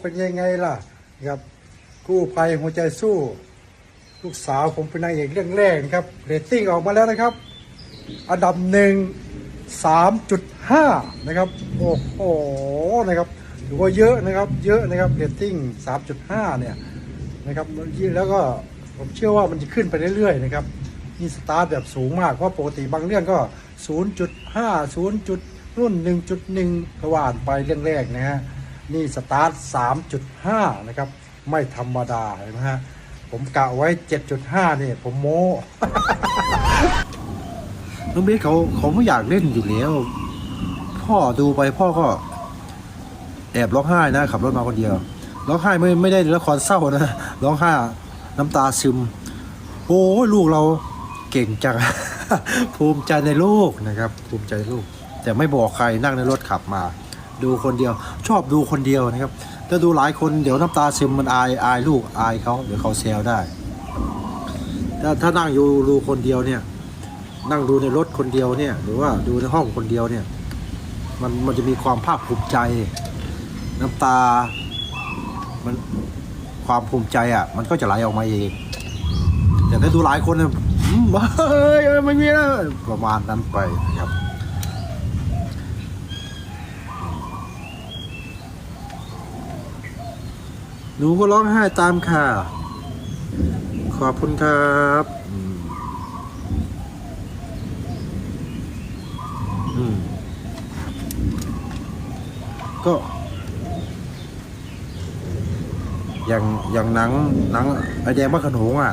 เป็นยังไงล่ะครับกู้ภัยหัวใจสู้ ลูกสาวผมเป็นนางเอกเรื่องแรกนะครับเรตติ้งออกมาแล้วนะครับ อันดับหนึ่งสามจุดห้านะครับ โอ้โหนะครับถือว่าเยอะนะครับ เยอะนะครับเรตติ้งสามจุดห้าเนี่ยนะครับแล้วก็ผมเชื่อว่ามันจะขึ้นไปเรื่อยๆนะครับนี่สตาร์ทแบบสูงมากเพราะปกติบางเรื่องก็ 0.5 0 จุดรุ่น 1.1กว่านไปเรื่องแรกนะฮะ นี่สตาร์ท 3.5 นะครับ ไม่ธรรมดาเห็นไหมฮะ ผมกะไว้ 7.5 เนี่ยผมโม้น้องเบสเขาเขาไม่อยากเล่นอยู่แล้ว พ่อดูไปพ่อก็ แอบร้องไห้นะขับรถมาคนเดียวร้องไห้ไม่ไม่ได้ละครเศร้านะร้องไห้น้ำตาซึม โอ้ลูกเราเก่งจัง ภูมิใจในลูกนะครับ ภูมิใจลูก แต่ไม่บอกใครนั่งในรถขับมา ดูคนเดียว ชอบดูคนเดียวนะครับถ้าดูหลายคนเดี๋ยวน้ำตาซึมมันอายอายลูกอายเขาเดี๋ยวเขาแซวได้ถ้าถ้านั่งอยู่ดูคนเดียวเนี่ยนั่งดูในรถคนเดียวเนี่ย หรือว่าดูในห้องคนเดียวเนี่ย มันมันจะมีความภาคภูมิใจ น้ำตา มันความภูมิใจอะ มันก็จะไหลออกมาเองแต่ถ้าดูหลายคนเนี่ยอืมเฮ้ยไม่มีแล้วประมาณนั้นไปนะครับ หนูก็ร้องไห้ตามค่ะ ขอบคุณครับก็อย่างอย่างหนังหนังไอแดงมะขนงอะ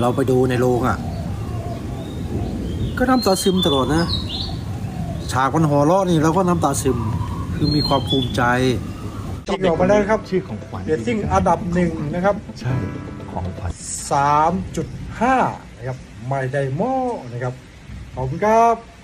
เราไปดูในโรงอะ ก็น้ำตาซึมตลอดนะ ฉากมันหัวเราะนี่เราก็น้ำตาซึม คือมีความภูมิใจ ที่ออกมาแล้วครับชื่อของขวัญเรตติ้งอันดับหนึ่งนะครับ ใช่ของขวัญ3.5 นะครับไม่ได้โม้นะครับ ขอบคุณครับ